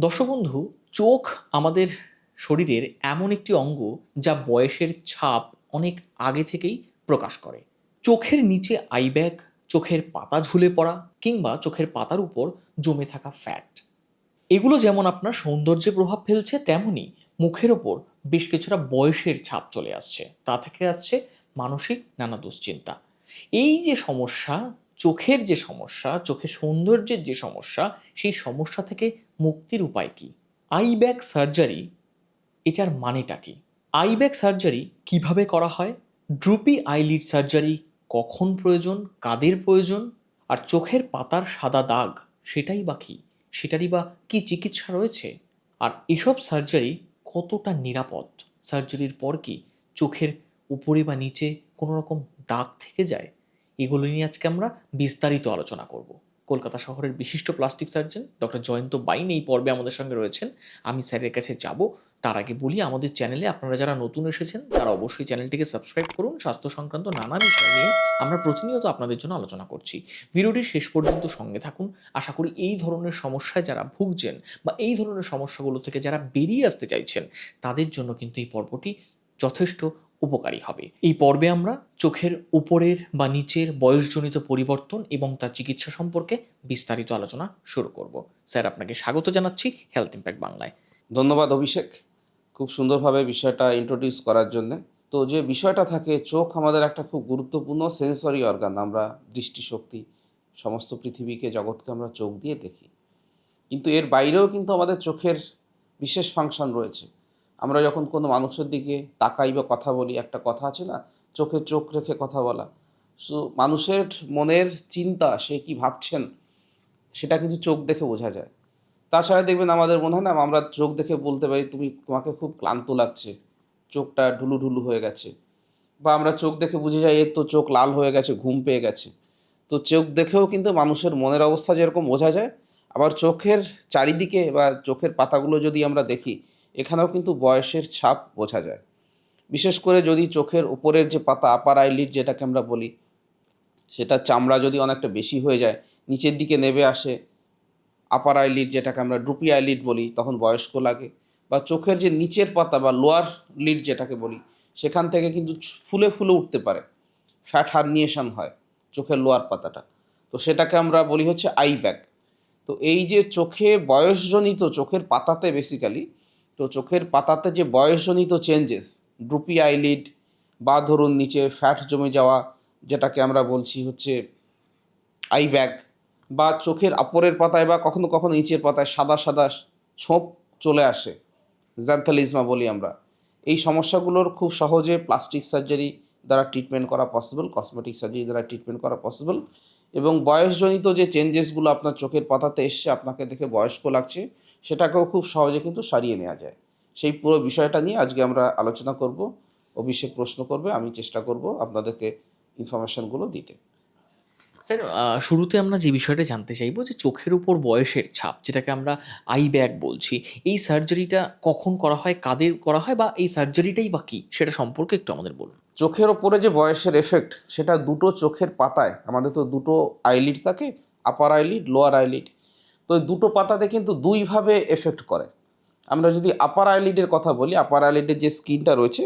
দর্শক বন্ধু চোখ আমাদের শরীরের এমন একটি অঙ্গ যা বয়সের ছাপ অনেক আগে থেকেই প্রকাশ করে। চোখের নিচে আইব্যাগ চোখের পাতা ঝুলে পড়া কিংবা চোখের পাতার উপর জমে থাকা ফ্যাট এগুলো যেমন আপনার সৌন্দর্যে প্রভাব ফেলছে, তেমনি মুখের ওপর বেশ কিছুটা বয়সের ছাপ চলে আসছে। তা থেকে আসছে মানসিক নানা দুশ্চিন্তা। এই যে সমস্যা, চোখের যে সমস্যা, চোখের সৌন্দর্যের যে সমস্যা, সেই সমস্যা থেকে মুক্তির উপায় কি? আই ব্যাগ সার্জারি, এটার মানেটা কি? আই ব্যাগ সার্জারি কীভাবে করা হয়? ড্রুপি আইলিড সার্জারি কখন প্রয়োজন? কাদের প্রয়োজন? আর চোখের পাতার সাদা দাগ, সেটাই বা কি? সেটারই বা কি চিকিৎসা রয়েছে? আর এসব সার্জারি কতটা নিরাপদ? সার্জারির পর কি চোখের উপরে বা নিচে কোনো রকম দাগ থেকে যায়? এগুলো নিয়ে আজকে আমরা বিস্তারিত আলোচনা করব। কলকাতা শহরের বিশিষ্ট plastic surgeon, doctor Jayanta Bain এই পর্বে আমাদের সঙ্গে রয়েছেন। আমি স্যারের কাছে যাব। তার আগে বলি, আমাদের চ্যানেলে আপনারা যারা নতুন এসেছেন, তারা অবশ্যই চ্যানেলটিকে সাবস্ক্রাইব করুন। স্বাস্থ্য সংক্রান্ত নানা বিষয় নিয়ে আমরা প্রতিনিয়ত আপনাদের জন্য আলোচনা করছি। ভিডিওটির শেষ পর্যন্ত সঙ্গে থাকুন। আশা করি এই ধরনের সমস্যায় যারা ভুগছেন বা এই ধরনের সমস্যাগুলো থেকে যারা বেরিয়ে আসতে চাইছেন, তাদের জন্য কিন্তু এই পর্বটি যথেষ্ট উপকারী হবে। এই পর্বে আমরা চোখের উপরের বা নিচের বয়সজনিত পরিবর্তন এবং তার চিকিৎসা সম্পর্কে বিস্তারিত আলোচনা শুরু করব। স্যার, আপনাকে স্বাগত জানাচ্ছি হেলথ ইম্প্যাক্ট বাংলায়। ধন্যবাদ অভিষেক। খুব সুন্দরভাবে বিষয়টা ইন্ট্রোডিউস করার জন্য। তো যে বিষয়টা থাকে, চোখ আমাদের একটা খুব গুরুত্বপূর্ণ সেন্সরি অর্গান আমরা দৃষ্টিশক্তি, সমস্ত পৃথিবীকে, জগৎকে আমরা চোখ দিয়ে দেখি। কিন্তু এর বাইরেও কিন্তু আমাদের চোখের বিশেষ ফাংশন রয়েছে। আমরা যখন কোনো মানুষের দিকে তাকাই বা কথা বলি, একটা কথা আছে না, চোখে চোখ রেখে কথা বলা। সো মানুষের মনের চিন্তা সে কি ভাবছেন, সেটা কিন্তু চোখ দেখে বোঝা যায়। তাছাড়া দেখবেন আমাদের মনে হয় না, আমরা চোখ দেখে বলতে পারি, তুমি, তোমাকে খুব ক্লান্ত লাগছে, চোখটা ঢুলু ঢুলু হয়ে গেছে। বা আমরা চোখ দেখে বুঝে যাই এর তো চোখ লাল হয়ে গেছে, ঘুম পেয়ে গেছে। তো চোখ দেখেও কিন্তু মানুষের মনের অবস্থা যেরকম বোঝা যায়, আবার চোখের চারিদিকে বা চোখের পাতাগুলো যদি আমরা দেখি এখানেও কিন্তু বয়সের ছাপ বোঝা যায়। বিশেষ করে যদি চোখের উপরের যে পাতা আপার আইলিড যেটাকে আমরা বলি, সেটা চামড়া যদি অনেকটা বেশি হয়ে যায়, নিচের দিকে নেবে আসে আপার আইলিড যেটাকে আমরা ড্রুপি আইলিড বলি, তখন বয়স্ক লাগে। বা চোখের যে নিচের পাতা বা লোয়ার লিড যেটাকে বলি, সেখান থেকে কিন্তু ফুলে ফুলে উঠতে পারে। ফ্যাট হার্নিয়েশন হয় চোখের লোয়ার পাতাটা। তো সেটাকে আমরা বলি হচ্ছে আই ব্যাগ তো এই যে চোখে বয়সজনিত, চোখের পাতাতে বেসিক্যালি তো চোখের পাতাতে যে বয়সজনিত চেঞ্জেস ড্রুপি আইলিড বা ধরুন নিচে ফ্যাট জমে যাওয়া, যেটাকে আমরা বলছি হচ্ছে আই ব্যাগ বা চোখের আপরের পাতায় বা কখনো কখনো নিচের পাতায় সাদা সাদা ছোপ চলে আসে জ্যান্থালিজমা বলি আমরা। এই সমস্যাগুলোর খুব সহজে প্লাস্টিক সার্জারি দ্বারা ট্রিটমেন্ট করা পসিবল কসমেটিক সার্জারি দ্বারা ট্রিটমেন্ট করা পসিবল এবং বয়সজনিত যে চেঞ্জেসগুলো আপনার চোখের পাতাতে এসছে, আপনাকে দেখে বয়স্ক লাগছে সেটাকেও খুব সহজে কিন্তু সারিয়ে নেওয়া যায়। সেই পুরো বিষয়টা নিয়ে আজকে আমরা আলোচনা করব অভিষেক প্রশ্ন করবে আমি চেষ্টা করব আপনাদেরকে ইনফরমেশনগুলো দিতে। স্যার শুরুতে আমরা যে বিষয়টা জানতে চাইব যে চোখের উপর বয়সের ছাপ যেটাকে আমরা আই ব্যাগ বলছি এই সার্জারিটা কখন করা হয় কাদের করা হয় বা এই সার্জারিটাই বা কী সেটা সম্পর্কে একটু আমাদের বলুন। চোখের ওপরে যে বয়সের এফেক্ট সেটা দুটো চোখের পাতায় আমাদের তো দুটো আইলিড থাকে আপার আইলিড লোয়ার আইলিড তো দুটো পাতাতে কিন্তু দুইভাবে এফেক্ট করে। আমরা যদি আপার আইলিডের কথা বলি আপার আইলিডের যে স্কিনটা রয়েছে,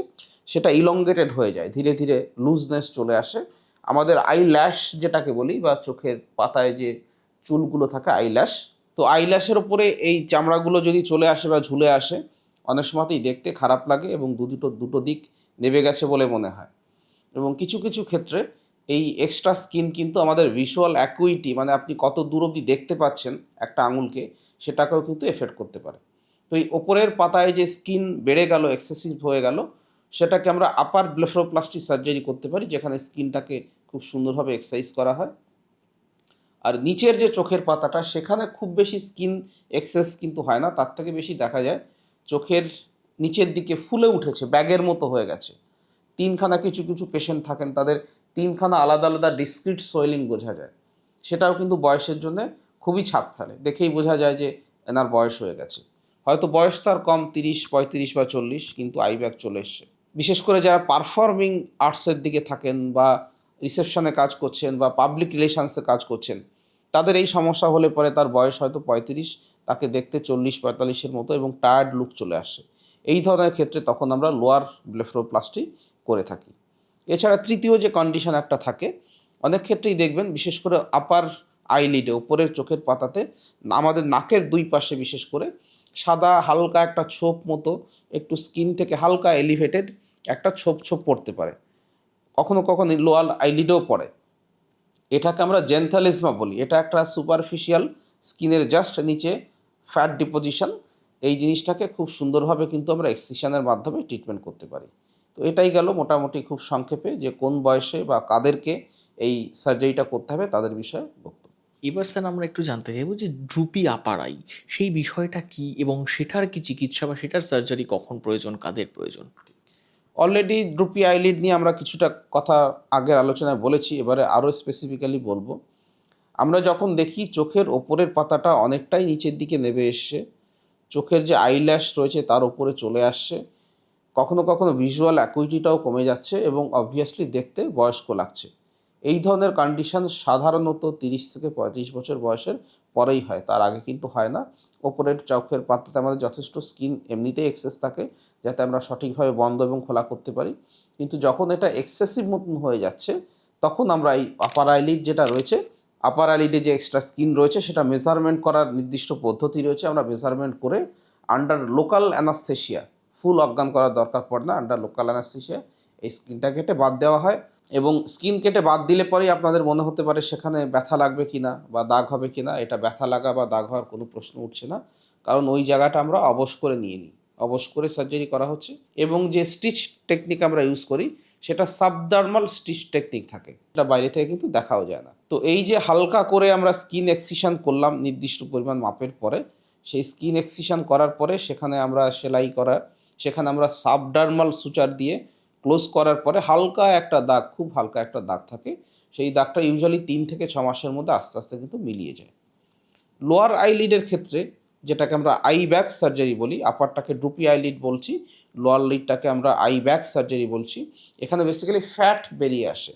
সেটা ইলঙ্গেটেড হয়ে যায়, ধীরে ধীরে লুজনেস চলে আসে। আমাদের আই ল্যাশ যেটাকে বলি বা চোখের পাতায় যে চুলগুলো থাকে আই ল্যাশ তো আই ল্যাশের ওপরে এই চামড়াগুলো যদি চলে আসে বা ঝুলে আসে, অনেক সময়তেই দেখতে খারাপ লাগে এবং দু দুটো দুটো দিক নেবে গেছে বলে মনে হয়। এবং কিছু কিছু ক্ষেত্রে এই এক্সট্রা স্কিন কিন্তু আমাদের ভিজুয়াল অ্যাকুইটি মানে আপনি কত দূর অবধি দেখতে পাচ্ছেন একটা আঙুলকে, সেটাকেও কিন্তু এফেক্ট করতে পারে। তো এই ওপরের পাতায় যে স্কিন বেড়ে গেল এক্সেসিভ হয়ে গেল, সেটাকে আমরা আপার ব্লেফ্রোপ্লাস্টি সার্জারি করতে পারি, যেখানে স্কিনটাকে খুব সুন্দরভাবে এক্সারসাইজ করা হয়। আর নিচের যে চোখের পাতাটা, সেখানে খুব বেশি স্কিন এক্সেস কিন্তু হয় না, তার থেকে বেশি দেখা যায়। চোখের নিচের দিকে ফুলে উঠেছে, ব্যাগের মতো হয়ে গেছে। তিনখানা কিছু কিছু পেশেন্ট থাকেন, তাদের তিনখানা আলাদা আলাদা ডিসক্রিট সোয়েলিং বোঝা যায়। সেটাও কিন্তু বয়সের জন্য খুবই ছাপ ফেলে। দেখেই বোঝা যায় যে এনার বয়স হয়ে গেছে। হয়তো বয়স তার কম, তিরিশ, পঁয়ত্রিশ বা চল্লিশ, কিন্তু আই ব্যাগ চলে এসছে। বিশেষ করে যারা পারফর্মিং আর্টসের দিকে থাকেন বা রিসেপশনে কাজ করছেন বা পাবলিক রিলেশনসে কাজ করছেন, তাদের এই সমস্যা হলে পরে তার বয়স হয়তো পঁয়ত্রিশ, তাকে দেখতে চল্লিশ, পঁয়তাল্লিশের মতো এবং টায়ার্ড লুক চলে আসে। এই ধরনের ক্ষেত্রে তখন আমরা লোয়ার ব্লেফ্রোপ্লাস্টি করে থাকি। এছাড়া তৃতীয় যে কন্ডিশন একটা থাকে, অনেক ক্ষেত্রেই দেখবেন, বিশেষ করে আপার আইলিডে উপরের চোখের পাতাতে, আমাদের নাকের দুই পাশে বিশেষ করে সাদা হালকা একটা ছোপ মতো, একটু স্কিন থেকে হালকা এলিভেটেড একটা ছোপ ছোপ পড়তে পারে। কখনো কখনো লোয়াল আইলিডেও পড়ে। এটাকে আমরা জেন্থালিজমা বলি। এটা একটা সুপারফিশিয়াল স্কিনের জাস্ট নিচে ফ্যাট ডিপোজিশন এই জিনিসটাকে খুব সুন্দরভাবে কিন্তু আমরা এক্সিশনের মাধ্যমে ট্রিটমেন্ট করতে পারি। তো এটাই গেল মোটামুটি খুব সংক্ষেপে যে কোন বয়সে বা কাদেরকে এই সার্জারিটা করতে হবে তাদের বিষয়ে বক্তব্য। এবার স্যার আমরা একটু জানতে চাইব যে ড্রুপি আপারাই সেই বিষয়টা কি এবং সেটার কি চিকিৎসা বা সেটার সার্জারি কখন প্রয়োজন কাদের প্রয়োজন? অলরেডি ড্রুপি আইলিড নিয়ে আমরা কিছুটা কথা আগের আলোচনায় বলেছি এবারে আরও স্পেসিফিক্যালি বলব। আমরা যখন দেখি চোখের ওপরের পাতাটা অনেকটাই নিচের দিকে নেমে এসছে চোখের যে আইল্যাশ রয়েছে তার ওপরে চলে আসছে কখনো কখনো ভিজুয়াল অ্যাকুইটিটাও কমে যাচ্ছে এবং অবভিয়াসলি দেখতে বয়স্ক লাগছে। এই ধরনের কন্ডিশন সাধারণত তিরিশ থেকে পঁয়ত্রিশ বছর বয়সের পরেই হয়, তার আগে কিন্তু হয় না। ওপরের চোখের পাত্রতে আমাদের যথেষ্ট স্কিন এমনিতেই এক্সেস থাকে, যাতে আমরা সঠিকভাবে বন্ধ এবং খোলা করতে পারি। কিন্তু যখন এটা এক্সেসিভ মতন হয়ে যাচ্ছে, তখন আমরা এই আপার আইলিড যেটা রয়েছে আপার আইলিডে যে এক্সট্রা স্কিন রয়েছে, সেটা মেজারমেন্ট করার নির্দিষ্ট পদ্ধতি রয়েছে। আমরা মেজারমেন্ট করে আন্ডার লোকাল অ্যানাস্থেশিয়া ফুল অজ্ঞান করার দরকার পড়ে না আন্ডার লোকাল অ্যানাস্থেশিয়া এই স্কিনটা কেটে বাদ দেওয়া হয় এবং স্কিন কেটে বাদ দিলে পরেই আপনাদের মনে হতে পারে সেখানে ব্যথা লাগবে কিনা বা দাগ হবে কিনা, এটা ব্যথা লাগা বা দাগ হওয়ার কোনো প্রশ্ন উঠছে না। কারণ ওই জায়গাটা আমরা অবশ করে নিয়ে নিই, অবশ করে সার্জারি করা হচ্ছে এবং যে স্টিচ টেকনিক আমরা ইউজ করি, সেটা সাবডার্মাল স্টিচ টেকনিক থাকে। এটা বাইরে থেকে কিন্তু দেখাও যায় না। তো এই যে হালকা করে আমরা স্কিন এক্সিশন করলাম নির্দিষ্ট পরিমাণ মাপের পরে, সেই স্কিন এক্সিশন করার পরে সেখানে আমরা সেলাই করা সেখানে আমরা সাবডার্মাল সুচার দিয়ে ক্লোজ করার পরে হালকা একটা দাগ, খুব হালকা একটা দাগ থাকে। সেই দাগটা ইউজুয়ালি তিন থেকে ছ মাসের মধ্যে আস্তে আস্তে কিন্তু মিলিয়ে যায়। লোয়ার আইলিডের ক্ষেত্রে যেটাকে আমরা আই ব্যাক সার্জারি বলি আপারটাকে ড্রুপি আইলিড বলছি লোয়ার লিডটাকে আমরা আই ব্যাক সার্জারি বলছি, এখানে বেসিক্যালি ফ্যাট বেরিয়ে আসে।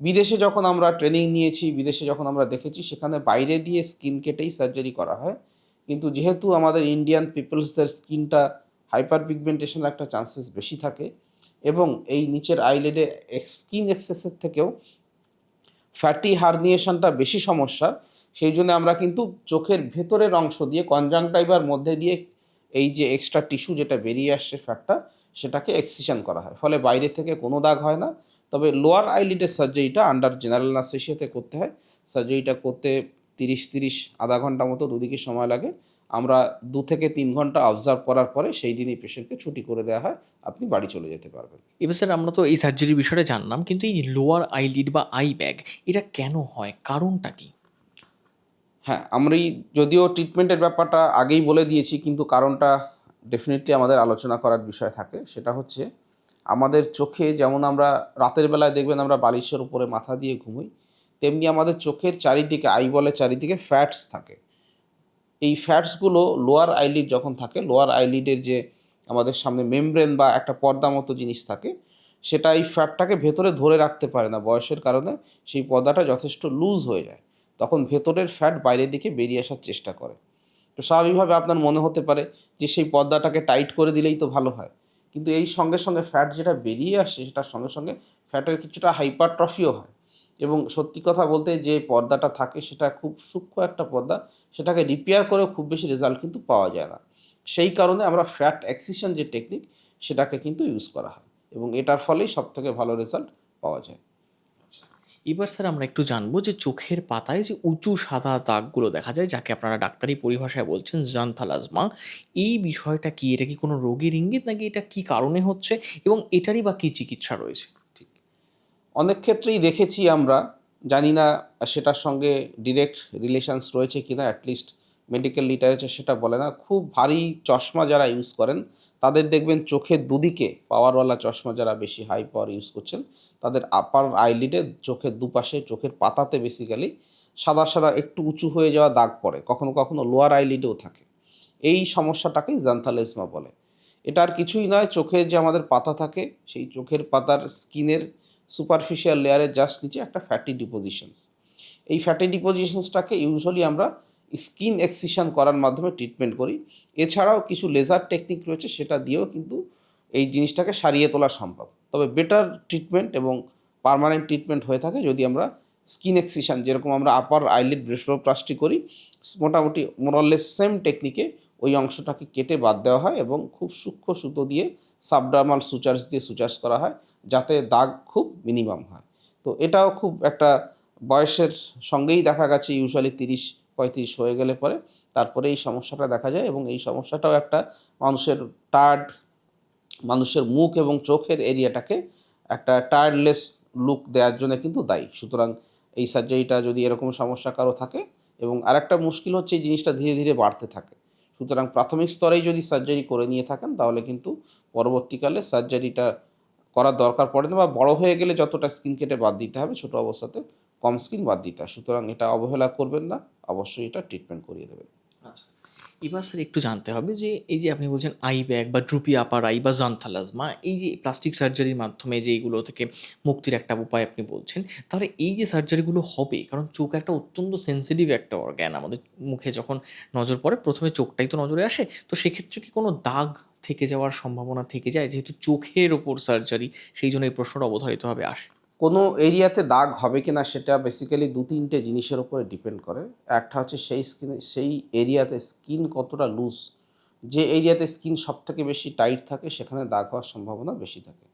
বিদেশে যখন আমরা ট্রেনিং নিয়েছি, বিদেশে যখন আমরা দেখেছি, সেখানে বাইরে দিয়ে স্কিন কেটেই সার্জারি করা হয়। কিন্তু যেহেতু আমাদের ইন্ডিয়ান পিপলসদের স্কিনটা হাইপার পিগমেন্টেশনের একটা চান্সেস বেশি থাকে এবং এই নিচের আইলেডে স্কিন এক্সেসের থেকেও ফ্যাটি হার্নিয়েশনটা বেশি সমস্যা সেই জন্য আমরা কিন্তু চোখের ভেতরের অংশ দিয়ে কনজাংটাইভার মধ্যে দিয়ে এই যে এক্সট্রা টিস্যু যেটা বেরিয়ে আসছে ফ্যাটটা, সেটাকে এক্সিশন করা হয়। ফলে বাইরে থেকে কোনো দাগ হয় না। তবে লোয়ার আইলিডের সার্জারিটা আন্ডার জেনারেল নার্সেসিয়াতে করতে হয়। সার্জারিটা করতে তিরিশ তিরিশ, আধা ঘণ্টা মতো দুদিকে সময় লাগে। আমরা দু থেকে তিন ঘণ্টা অবজার্ভ করার পরে সেই দিনই পেশেন্টকে ছুটি করে দেওয়া হয় আপনি বাড়ি চলে যেতে পারবেন। এবার স্যার আমরা তো এই সার্জারির বিষয়টা জানলাম কিন্তু এই লোয়ার আইলিড বা আই ব্যাগ এটা কেন হয়? কারণটা কি? হ্যাঁ আমরা এই যদিও ট্রিটমেন্টের ব্যাপারটা আগেই বলে দিয়েছি কিন্তু কারণটা ডেফিনেটলি আমাদের আলোচনা করার বিষয় থাকে। সেটা হচ্ছে আমাদের চোখে যেমন আমরা রাতের বেলায় দেখবেন আমরা বালিশের উপরে মাথা দিয়ে ঘুমোই তেমনি আমাদের চোখের চারিদিকে আই বলে চারিদিকে ফ্যাটস থাকে। এই ফ্যাটসগুলো লোয়ার আইলিড যখন থাকে লোয়ার আইলিডের যে আমাদের সামনে মেমব্রেন বা একটা পর্দা মতো জিনিস থাকে, সেটা এই ফ্যাটটাকে ভেতরে ধরে রাখতে পারে না বয়সের কারণে, সেই পর্দাটা যথেষ্ট লুজ হয়ে যায়। তখন ভেতরের ফ্যাট বাইরের দিকে বেরিয়ে আসার চেষ্টা করে। তো স্বাভাবিকভাবে আপনার মনে হতে পারে যে সেই পর্দাটাকে টাইট করে দিলেই তো ভালো হয়। কিন্তু এই সঙ্গে সঙ্গে ফ্যাট যেটা বেরিয়ে আসে সেটার সঙ্গে সঙ্গে ফ্যাটের কিছুটা হাইপারট্রফিও হয়। এবং সত্যি কথা বলতে যে পর্দাটা থাকে, সেটা খুব সূক্ষ্ম একটা পর্দা সেটাকে রিপেয়ার করেও খুব বেশি রেজাল্ট কিন্তু পাওয়া যায় না। সেই কারণে আমরা ফ্যাট অ্যাক্সিশন যে টেকনিক সেটাকে কিন্তু ইউজ করা হয় এবং এটার ফলেই সবথেকে ভালো রেজাল্ট পাওয়া যায়। এবার স্যার আমরা একটু জানব যে চোখের পাতায় যে উঁচু সাদা দাগগুলো দেখা যায় যাকে আপনারা ডাক্তারি পরিভাষায় বলছেন জানথালাজমা এই বিষয়টা কি? এটা কি কোনো রোগের ইঙ্গিত নাকি এটা কি কারণে হচ্ছে এবং এটারই বা কী চিকিৎসা রয়েছে? ঠিক। অনেক ক্ষেত্রেই দেখেছি আমরা জানি না সেটার সঙ্গে ডিরেক্ট রিলেশানস রয়েছে কি না অ্যাটলিস্ট মেডিকেল লিটারেচার সেটা বলে না। খুব ভারী চশমা যারা ইউজ করেন, তাদের দেখবেন চোখের দুদিকে পাওয়ারওয়ালা চশমা যারা বেশি হাই পাওয়ার ইউজ করছেন, তাদের আপার আইলিডে চোখের দুপাশে, চোখের পাতাতে বেসিক্যালি সাদা সাদা একটু উঁচু হয়ে যাওয়া দাগ পড়ে, কখনো কখনো লোয়ার আইলিডেও থাকে। এই সমস্যাটাকেই জান্থালেসমা বলে। এটা আর কিছুই নয়, চোখের যে আমাদের পাতা থাকে, সেই চোখের পাতার স্কিনের সুপারফিশিয়াল লেয়ারের জাস্ট নিচে একটা ফ্যাটি ডিপোজিশনস এই ফ্যাটি ডিপোজিশনসটাকে ইউজুয়ালি আমরা স্কিন এক্সিশন করার মাধ্যমে ট্রিটমেন্ট করি। এছাড়াও কিছু লেজার টেকনিক রয়েছে, সেটা দিয়েও কিন্তু এই জিনিসটাকে সারিয়ে তোলা সম্ভব। তবে বেটার ট্রিটমেন্ট এবং পার্মানেন্ট ট্রিটমেন্ট হয়ে থাকে যদি আমরা স্কিন এক্সিশন যেরকম আমরা আপার আইলিড ব্রেস্টোপ্লাস্টি করি, মোটামুটি মোরাললেস সেম টেকনিকে ওই অংশটাকে কেটে বাদ দেওয়া হয় এবং খুব সূক্ষ্ম সুতো দিয়ে সাবডার্মাল সুচার্স দিয়ে সুচার্স করা হয়। যাতে দাগ খুব মিনিমাম হয়। তো এটাও খুব একটা বয়সের সঙ্গেই দেখা গেছে ইউজুয়ালি তিরিশ, পঁয়ত্রিশ হয়ে গেলে পরে। তারপরে এই সমস্যাটা দেখা যায় এবং এই সমস্যাটাও একটা মানুষের টার্ড মানুষের মুখ এবং চোখের এরিয়াটাকে একটা টায়ার্ডলেস লুক দেওয়ার জন্য কিন্তু দায়ী। সুতরাং এই সার্জারিটা যদি এরকম সমস্যা কারও থাকে এবং আরেকটা মুশকিল হচ্ছে এই জিনিসটা ধীরে ধীরে বাড়তে থাকে। সুতরাং প্রাথমিক স্তরেই যদি সার্জারি করে নিয়ে থাকেন তাহলে কিন্তু পরবর্তীকালে সার্জারিটা করার দরকার পড়ে না বা বড় হয়ে গেলে যতটা স্কিন কেটে বাদ দিতে হবে, ছোট অবস্থাতে কম স্কিন বাদ দিতে হয়। সুতরাং এটা অবহেলা করবেন না, অবশ্যই এটা ট্রিটমেন্ট করিয়ে দেবেন। এবার স্যার একটু জানতে হবে যে, এই যে আপনি বলছেন আই ব্যাগ বা ড্রুপি আপার আই বা জন্থালাজমা এই যে প্লাস্টিক সার্জারির মাধ্যমে যে এইগুলো থেকে মুক্তির একটা উপায় আপনি বলছেন, তাহলে এই যে সার্জারিগুলো হবে, কারণ চোখ একটা অত্যন্ত সেন্সিটিভ একটা অর্গ্যান আমাদের মুখে যখন নজর পড়ে, প্রথমে চোখটাই তো নজরে আসে, তো সেক্ষেত্রে কি কোনো দাগ থেকে যাওয়ার সম্ভাবনা থেকে যায়, যেহেতু চোখের ওপর সার্জারি সেই জন্য এই প্রশ্নটা অবধারিতভাবে আসে। কোনো এরিয়াতে দাগ হবে কিনা সেটা বেসিক্যালি দু তিনটে জিনিসের উপরে ডিপেন্ড করে। একটা হচ্ছে সেই স্কিনে সেই এরিয়াতে স্কিন কতটা লুজ যে এরিয়াতে স্কিন সব থেকে বেশি টাইট থাকে, সেখানে দাগ হওয়ার সম্ভাবনা বেশি থাকে।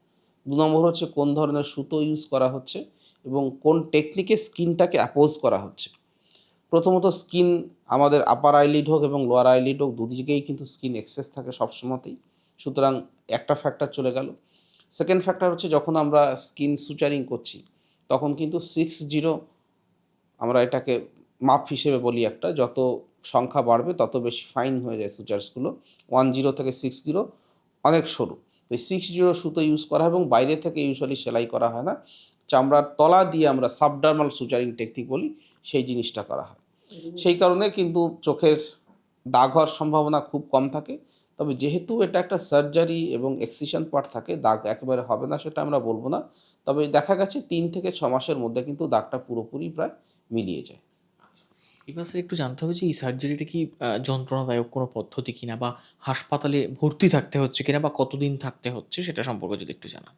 দু নম্বর হচ্ছে কোন ধরনের সুতো ইউজ করা হচ্ছে এবং কোন টেকনিকে স্কিনটাকে অ্যাপোজ করা হচ্ছে। প্রথমত স্কিন আমাদের আপার আইলিড হোক এবং লোয়ার আইলিড হোক, দুদিকেই কিন্তু স্কিন এক্সেস থাকে সবসময়তেই। সুতরাং একটা ফ্যাক্টর চলে গেল। সেকেন্ড ফ্যাক্টর হচ্ছে যখন আমরা স্কিন সুচারিং করছি, তখন কিন্তু সিক্স জিরো আমরা এটাকে মাপ হিসেবে বলি একটা, যত সংখ্যা বাড়বে তত বেশি ফাইন হয়ে যায় সুচার্সগুলো ওয়ান জিরো থেকে সিক্স জিরো অনেক সরু। ওই সিক্স জিরো সুতো ইউজ করা হয় এবং বাইরে থেকে ইউজুয়ালি সেলাই করা হয় না। চামড়ার তলা দিয়ে আমরা সাবডার্মাল সুচারিং টেকনিক বলি, সেই জিনিসটা করা হয়। সেই কারণে কিন্তু চোখের দাগ হওয়ার সম্ভাবনা খুব কম থাকে। তবে যেহেতু এটা একটা সার্জারি এবং এক্সিশন পার্ট থাকে দাগ একেবারে হবে না সেটা আমরা বলব না। তবে দেখা গেছে তিন থেকে ছ মাসের মধ্যে কিন্তু দাগটা পুরোপুরি প্রায় মিলিয়ে যায়। এবার স্যার একটু জানতে হবে যে এই সার্জারিটা কি যন্ত্রণাদায়ক কোনো পদ্ধতি কিনা বা হাসপাতালে ভর্তি থাকতে হচ্ছে কিনা বা কতদিন থাকতে হচ্ছে সেটা সম্পর্কে যদি একটু জানান।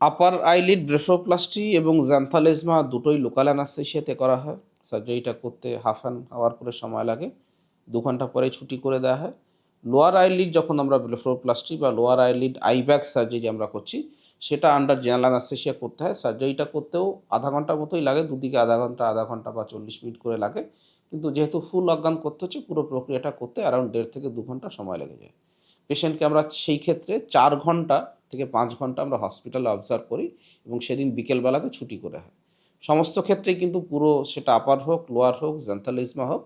আপার আইলিড ব্রেফোপ্লাস্টি এবং জ্যান্থালেজমা দুটোই লোকাল অ্যানাস্থেশিয়াতে করা হয়। সার্জারিটা করতে হাফ অ্যান আওয়ার করে সময় লাগে, দু ঘণ্টা পরে ছুটি করে দেওয়া হয়। লোয়ার আইলিড যখন আমরা ব্লেফোপ্লাস্টি বা লোয়ার আইলিড আইব্যাক সার্জারি আমরা করছি, সেটা আন্ডার জেনারেল অ্যানাস্থেশিয়া করতে হয়। সার্জারিটা করতেও আধা ঘণ্টার মতোই লাগে, দুদিকে আধা ঘণ্টা আধা ঘণ্টা বা চল্লিশ মিনিট করে লাগে। কিন্তু যেহেতু ফুল অজ্ঞান করতে হচ্ছে, পুরো প্রক্রিয়াটা করতে অ্যারাউন্ড দেড় থেকে দু ঘণ্টা সময় লেগে যায়। পেশেন্টকে আমরা সেই ক্ষেত্রে চার ঘণ্টা থেকে পাঁচ ঘণ্টা আমরা হসপিটালে অবজার্ভ করি এবং সেদিন বিকেলবেলাতে ছুটি করে হয়। সমস্ত ক্ষেত্রেই কিন্তু পুরো সেটা আপার হোক লোয়ার হোক জেন্থালিজমা হোক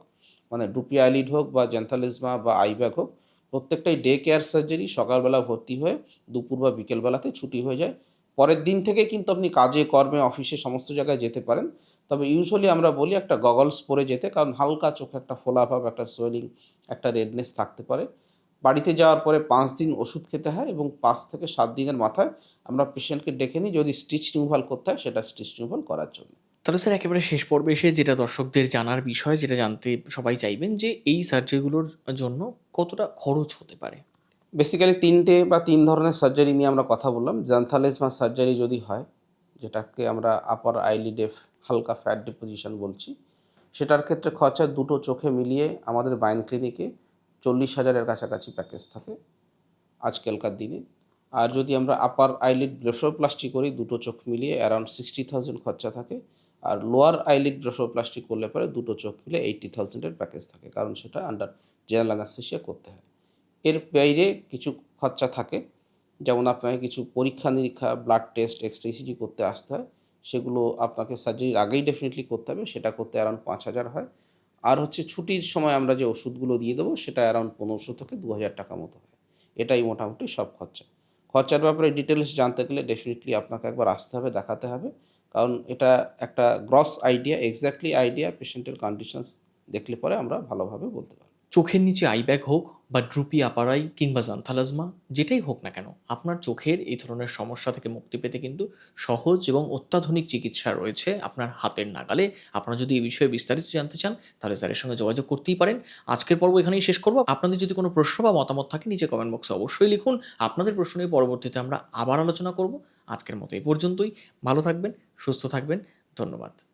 মানে ডুপি আইলিড হোক বা জেন্থালিজমা বা আইব্যাক হোক, প্রত্যেকটাই ডে কেয়ার সার্জারি সকালবেলা ভর্তি হয়ে দুপুর বা বিকেলবেলাতে ছুটি হয়ে যায়। পরের দিন থেকে কিন্তু আপনি কাজে, কর্মে অফিসে সমস্ত জায়গায় যেতে পারেন। তবে ইউজুয়ালি আমরা বলি একটা গগলস পরে যেতে, কারণ হালকা চোখে একটা ফোলাভাব একটা সোয়েলিং একটা রেডনেস থাকতে পারে। বাড়িতে যাওয়ার পরে পাঁচ দিন ওষুধ খেতে হয় এবং পাঁচ থেকে সাত দিনের মাথায় আমরা পেশেন্টকে ডেকে নিই যদি স্টিচ রিমুভাল করতে হয় সেটা স্টিচ রিমুভাল করার জন্য। তাহলে স্যার একেবারে শেষ পর্বে এসে যেটা দর্শকদের জানার বিষয় যেটা জানতে সবাই চাইবেন যে এই সার্জারিগুলোর জন্য কতটা খরচ হতে পারে? বেসিক্যালি তিনটে বা তিন ধরনের সার্জারি নিয়ে আমরা কথা বললাম। জান্থালেজমা সার্জারি যদি হয় যেটাকে আমরা আপার আইলিডে হালকা ফ্যাট ডিপোজিশন বলছি সেটার ক্ষেত্রে খরচা দুটো চোখে মিলিয়ে আমাদের বাইন ক্লিনিকে চল্লিশ হাজারের কাছাকাছি প্যাকেজ থাকে আজকালকার দিনে। আর যদি আমরা আপার আইলিড ব্লেফোপ্লাস্টি করি, দুটো চোখ মিলিয়ে অ্যারাউন্ড সিক্সটি থাউজেন্ড খরচা থাকে। আর লোয়ার আইলিড ব্লেফোপ্লাস্টি করলে পরে দুটো চোখ মিলে এইটটি থাউজেন্ডের প্যাকেজ থাকে, কারণ সেটা আন্ডার জেনারেল অ্যানাস্থেশিয়া করতে হয়। এর বাইরে কিছু খরচা থাকে, যেমন আপনাকে কিছু পরীক্ষা নিরীক্ষা ব্লাড টেস্ট এক্সট্রেসিজি করতে আসতে হয়। সেগুলো আপনাকে সার্জারির আগেই ডেফিনেটলি করতে হবে, সেটা করতে অ্যারাউন্ড পাঁচ হাজার হয়। আর হচ্ছে ছুটির সময় আমরা যে ওষুধগুলো দিয়ে দেবো, সেটা অ্যারাউন্ড পনেরোশো থেকে দু হাজার টাকা মতো হয়। এটাই মোটামুটি সব খরচা। খরচার ব্যাপারে ডিটেলস জানতে গেলে ডেফিনেটলি আপনাকে একবার আসতে হবে, দেখাতে হবে। কারণ এটা একটা গ্রস আইডিয়া এক্স্যাক্টলি আইডিয়া পেশেন্টের কন্ডিশনস দেখলে পরে আমরা ভালোভাবে বলতে পারব। চোখের নিচে আই ব্যাগ হোক বা ড্রুপি আপারাই কিংবা জান্থালাজমা যেটাই হোক না কেন, আপনার চোখের এই ধরনের সমস্যা থেকে মুক্তি পেতে কিন্তু সহজ এবং অত্যাধুনিক চিকিৎসা রয়েছে আপনার হাতের নাগালে। আপনারা যদি এই বিষয়ে বিস্তারিত জানতে চান, তাহলে স্যারের সঙ্গে যোগাযোগ করতেই পারেন। আজকের পর্ব এখানেই শেষ করব। আপনাদের যদি কোনো প্রশ্ন বা মতামত থাকে, নিচে কমেন্ট বক্সে অবশ্যই লিখুন। আপনাদের প্রশ্ন নিয়ে পরবর্তীতে আমরা আবার আলোচনা করব। আজকের মতো এই পর্যন্তই। ভালো থাকবেন, সুস্থ থাকবেন। ধন্যবাদ।